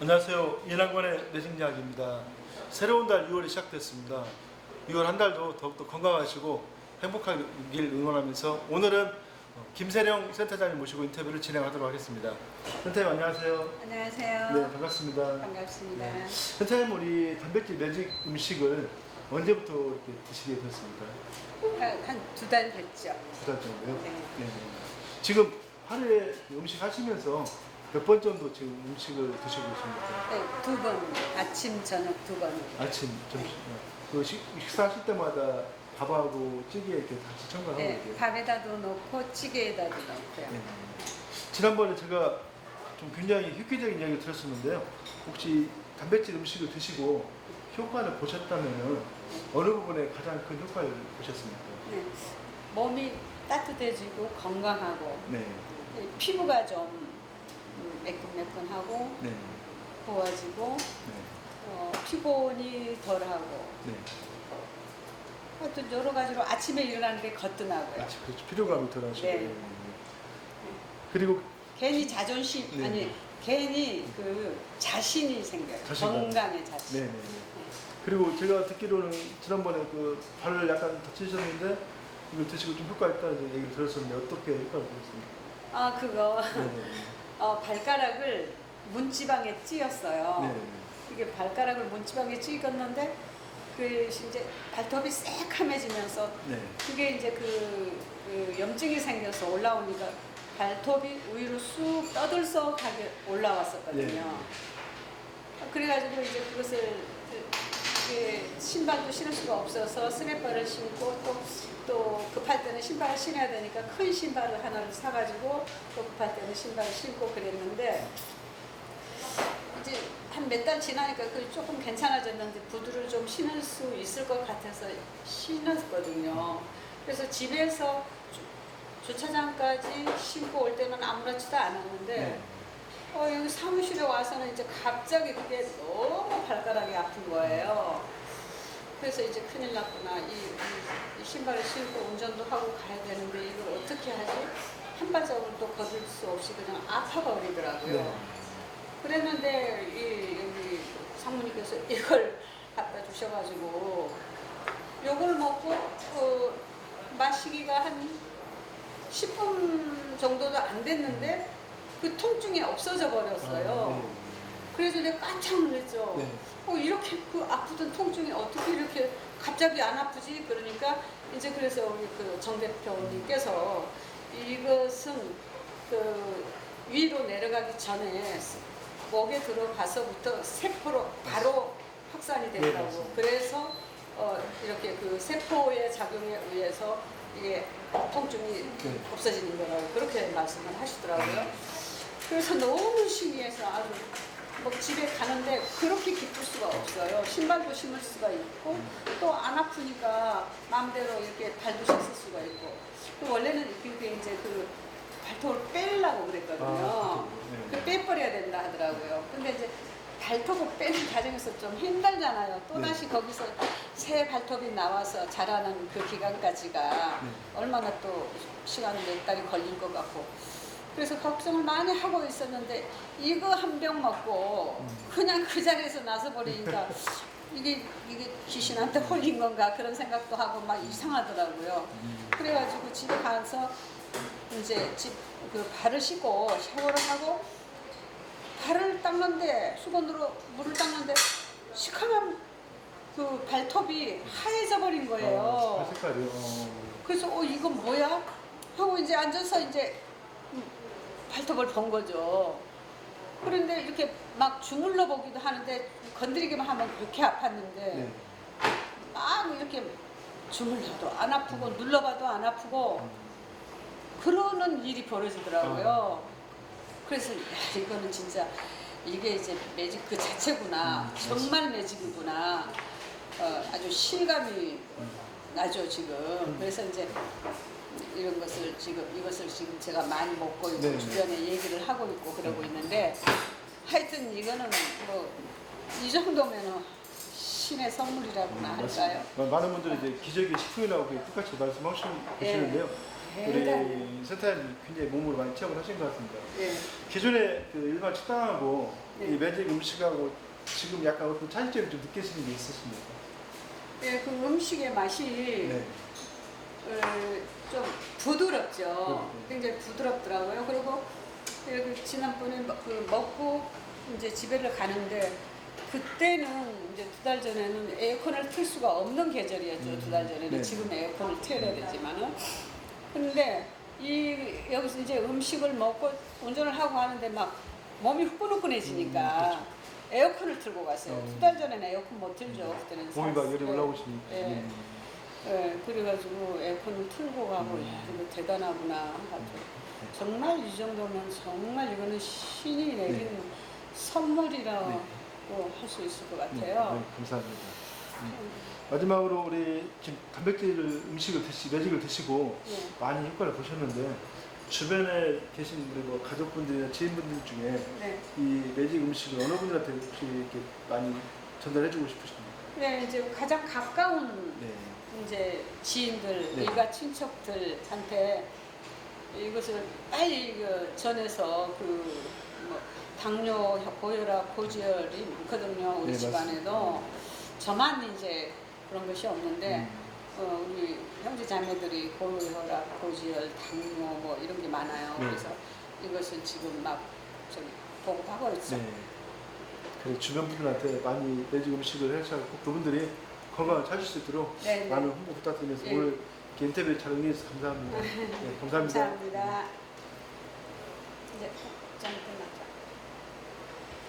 안녕하세요. 예난관의 내생이야기입니다. 새로운 달 6월이 시작됐습니다. 6월 한 달도 더욱더 건강하시고 행복하길 응원하면서 오늘은 어, 김세령 센터장님 모시고 인터뷰를 진행하도록 하겠습니다. 센터님 안녕하세요. 안녕하세요. 네 반갑습니다. 반갑습니다. 네. 센터님 우리 단백질 매직 음식을 언제부터 이렇게 드시게 되었습니까? 한 두 달 됐죠. 두 달 정도요? 네. 네. 지금 하루에 음식 하시면서 몇 번 정도 지금 음식을 드시고 계십니까? 네, 두 번, 아침, 저녁 두 번. 아침, 점심. 그 식, 식사하실 때마다 밥하고 찌개 이렇게 같이 첨가하고 네, 이렇게. 밥에다도 넣고 찌개에다도 넣고요. 네. 지난번에 제가 좀 굉장히 획기적인 이야기를 들었었는데요. 혹시 단백질 음식을 드시고 효과를 보셨다면은 어느 부분에 가장 큰 효과를 보셨습니까? 네. 몸이 따뜻해지고 건강하고 네. 네, 피부가 좀 음, 매끈매끈하고 네. 고와지고 네. 어, 피곤이 덜하고 네. 하여튼 여러 가지로 아침에 일어나는데 거뜬하고요. 아침 그렇죠. 피로감이 덜하시고. 네. 그리고 괜히 자존심 네. 아니 괜히 그 자신이 생겨요. 자신감. 건강의 자신. 네네. 그리고 제가 듣기로는 지난번에 그 발을 약간 다치셨는데 이거 드시고 좀 효과 있다는 얘기를 들었었는데 어떻게 효과를 보셨습니까? 아 그거 네 네. 어, 발가락을 문지방에 찧었어요. 네네. 이게 발가락을 문지방에 찍었는데 그 이제 발톱이 새카매지면서 네. 그게 이제 그, 그 염증이 생겨서 올라오니까 발톱이 위로 쑥 떠들썩하게 올라왔었거든요. 네. 그래가지고 이제 그것을 이게 신발도 신을 수가 없어서 스냅바를 신고 또, 또 때는 신발을 신어야 되니까 큰 신발을 하나를 사가지고 또 급할 때는 신발을 신고 그랬는데 이제 한 몇 달 지나니까 그 조금 괜찮아졌는데 구두를 좀 신을 수 있을 것 같아서 신었거든요. 그래서 집에서 주- 주차장까지 신고 올 때는 아무렇지도 않았는데 네. 어, 여기 사무실에 와서는 이제 갑자기 그게 너무 발가락이 아픈 거예요. 그래서 이제 큰일 났구나. 이, 이- 이 신발을 신고 운전도 하고 가야 되는데 이걸 어떻게 하지? 한 발자국을 또 거둘 수 없이 그냥 아파버리더라고요. 네. 그랬는데 이 여기 상무님께서 이걸 갖다 주셔가지고 요걸 먹고 어, 마시기가 한 10분 정도도 안 됐는데 그 통증이 없어져 버렸어요. 그래서 내가 깜짝 놀랐죠. 네. 어, 이렇게 그 아프던 통증이 어떻게 이렇게 갑자기 안 아프지? 그러니까 이제 그래서 우리 그정 대표님께서 이것은 그 위로 내려가기 전에 목에 들어가서부터 세포로 바로 확산이 네, 된다고. 맞습니다. 그래서 어, 이렇게 그 세포의 작용에 의해서 이게 통증이 네. 없어지는 거라고 그렇게 말씀을 하시더라고요. 그래서 너무 신기해서 아주 뭐 집에 가는데 그렇게 기쁠 수가 없어요. 신발도 신을 수가 있고 또 안 아프니까 마음대로 이렇게 발도 씻을 수가 있고 또 원래는 그게 이제 그 발톱을 빼려고 그랬거든요. 아, 네. 그 빼버려야 된다 하더라고요. 근데 이제 발톱을 빼는 과정에서 좀 힘들잖아요. 또다시 거기서 새 발톱이 나와서 자라는 그 기간까지가 네. 얼마나 또 시간이 몇 달이 걸릴 것 같고 그래서 걱정을 많이 하고 있었는데 이거 한 병 먹고 음. 그냥 그 자리에서 나서 버리니까 이게 이게 귀신한테 홀린 건가 그런 생각도 하고 막 이상하더라고요. 그래가지고 집에 가서 이제 집 그 발을 씻고 샤워를 하고 발을 닦는데 수건으로 물을 닦는데 시커먼 그 발톱이 하얘져 버린 거예요. 어, 발 색깔이요. 어. 그래서 어 이건 뭐야? 하고 이제 앉아서 이제 음, 발톱을 본 거죠. 그런데 이렇게 막 주물러 보기도 하는데 건드리기만 하면 그렇게 아팠는데 네. 막 이렇게 주물러도 안 아프고 눌러봐도 안 아프고 그러는 일이 벌어지더라고요. 그래서 야, 이거는 진짜 이게 이제 매직 그 자체구나. 음, 정말 매직이구나. 어, 아주 실감이 나죠 지금. 그래서 이제 이런 것을 지금 이것을 지금 제가 많이 먹고 있고 네. 주변에 얘기를 하고 있고 그러고 있는데 하여튼 이거는 뭐 이 정도면은 신의 선물이라고나 할까요? 맞습니다. 많은 분들이 이제 기적의 식품이라고 그렇게 똑같이 말씀하시는데요. 대단해요. 우리 센터장님 굉장히 몸으로 많이 체험을 하신 것 같습니다. 예. 기존에 그 일반 식당하고 네. 이 매직 음식하고 지금 약간 어떤 차이점이 좀 느끼시는 게 있으십니까? 예, 그 음식의 맛이 네. 어, 좀 부드럽죠. 그렇죠. 굉장히 부드럽더라고요. 그리고 예, 그 지난번에 먹- 그 먹고 이제 집에를 가는데 그때는 이제 두 달 전에는 에어컨을 틀 수가 없는 계절이었죠. 음, 두달 전에는 네. 지금 에어컨을 틀어야 되지만은 근데 이 여기서 이제 음식을 먹고 운전을 하고 하는데 막 몸이 후끈후끈해지니까 음, 그렇죠. 에어컨을 틀고 갔어요. 어. 두달 전에는 에어컨 못 틀죠. 그때는 몸이 막 열이 네. 올라오시니까. 네. 음. 예, 그래가지고 에어컨을 틀고 가고 음. 야, 이거 대단하구나. 아주 정말 이 정도면 정말 이거는 신이 내린 네. 선물이라고 네. 할수 있을 것 네, 같아요. 네, 감사합니다. 음. 마지막으로 우리 지금 단백질 음식을 드시 매직을 드시고 예. 많이 효과를 보셨는데 주변에 계신 우리 뭐 가족분들이나 지인분들 중에 네. 이 매직 음식을 어느 분들한테 혹시 이렇게 많이 전달해주고 싶으십니까? 네, 이제 가장 가까운 네. 이제 지인들, 네. 일가 친척들한테 이것을 빨리 그 전해서 그 뭐 당뇨, 고혈압, 고지혈이 많거든요. 우리 네, 집안에도 저만 이제 그런 것이 없는데 음. 어, 우리 형제 자매들이 고혈압, 고지혈, 당뇨 뭐 이런 게 많아요. 네. 그래서 이것을 지금 막 저기 보고하고 있어. 네. 그 주변 분들한테 많이 매직 음식을 해서 꼭 그분들이 건강을 찾을 수 있도록 네, 네. 많은 홍보 부탁드리면서 예. 오늘 이렇게 인터뷰 잘 응해주셔서 감사합니다. 네, 감사합니다. 감사합니다. 이제 짠